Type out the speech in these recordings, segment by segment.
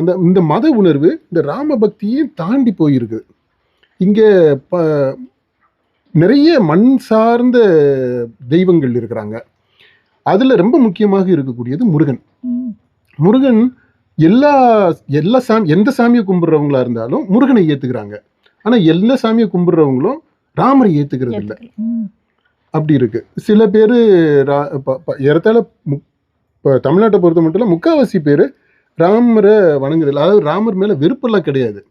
இந்த இந்த மத உணர்வு இந்த ராம பக்தியை தாண்டி போயிருக்கு. இங்கே ப நிறைய மண் சார்ந்த தெய்வங்கள் இருக்கிறாங்க. அதில் ரொம்ப முக்கியமாக இருக்கக்கூடியது முருகன். முருகன் எல்லா எல்லா சாமி எந்த சாமியை கும்பிட்றவங்களா இருந்தாலும் முருகனை ஏற்றுக்கிறாங்க ஆனால் எல்லா சாமியை கும்பிட்றவங்களும் ராமரை ஏற்றுக்கிறது இல்லை. அப்படி இருக்கு. சில பேர் ஏறத்தாழ இப்போ தமிழ்நாட்டை பொறுத்த மட்டும் இல்லை முக்காவாசி பேர் ராமரை வணங்குறதில்ல அதாவது ராமர் மேலே வெறுப்பெல்லாம் கிடையாது.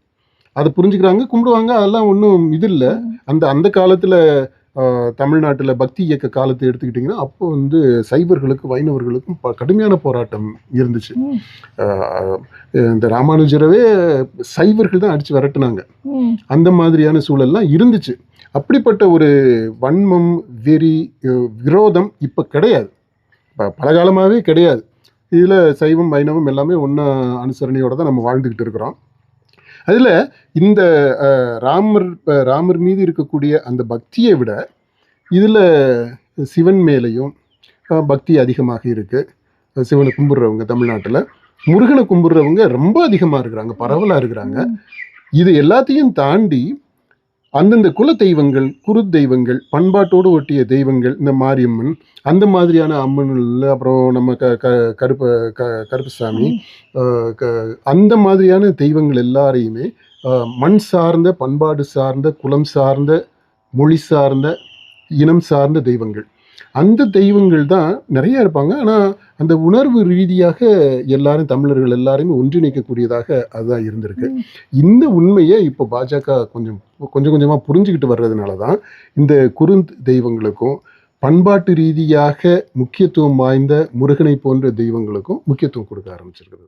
அதை புரிஞ்சுக்கிறாங்க கும்பிடுவாங்க. அதெல்லாம் ஒன்றும் இது இல்லை. அந்த அந்த காலத்தில் தமிழ்நாட்டில் பக்தி இயக்க காலத்தை எடுத்துக்கிட்டிங்கன்னா அப்போ வந்து சைவர்களுக்கும் வைணவர்களுக்கும் ப- கடுமையான போராட்டம் இருந்துச்சு. இந்த ராமானுஜரவே சைவர்கள் தான் அடித்து விரட்டுனாங்க. அந்த மாதிரியான சூழல்லாம் இருந்துச்சு. அப்படிப்பட்ட ஒரு வன்மம் வெறி விரோதம் இப்போ கிடையாது. இப்போ பல காலமாகவே கிடையாது. இதில் சைவம் வைணவம் எல்லாமே ஒன்றா அனுசரணையோட தான் நம்ம வாழ்ந்துக்கிட்டு இருக்கிறோம். அதில் இந்த ராமர் ராமர் மீது இருக்கக்கூடிய அந்த பக்தியை விட இதில் சிவன் மேலேயும் பக்தி அதிகமாக இருக்குது சிவனை கும்பிட்றவங்க தமிழ்நாட்டில். முருகனை கும்பிட்றவங்க ரொம்ப அதிகமாக இருக்கிறாங்க பரவலாக இருக்கிறாங்க. இது எல்லாத்தையும் தாண்டி அந்தந்த குல தெய்வங்கள் குரு தெய்வங்கள் பண்பாட்டோடு ஒட்டிய தெய்வங்கள் இந்த மாரியம்மன் அந்த மாதிரியான அம்மன்கள் அப்புறம் நம்ம க க கருப்ப க கருப்பசாமி க அந்த மாதிரியான தெய்வங்கள் எல்லாரையுமே மண் சார்ந்த பண்பாடு சார்ந்த குலம் சார்ந்த மொழி சார்ந்த இனம் சார்ந்த தெய்வங்கள். அந்த தெய்வங்கள் தான் நிறைய இருப்பாங்க. ஆனால் அந்த உணர்வு ரீதியாக எல்லாரும் தமிழர்கள் எல்லாரையுமே ஒன்றிணைக்கக்கூடியதாக அதுதான் இருந்திருக்கு. இந்த உண்மையை இப்போ பாஜக கொஞ்சம் கொஞ்சம் கொஞ்சமாக புரிஞ்சுக்கிட்டு வர்றதுனால தான் இந்த குறு தெய்வங்களுக்கும் பண்பாட்டு ரீதியாக முக்கியத்துவம் வாய்ந்த முருகனை போன்ற தெய்வங்களுக்கும் முக்கியத்துவம் கொடுக்க ஆரம்பிச்சிருக்கிறது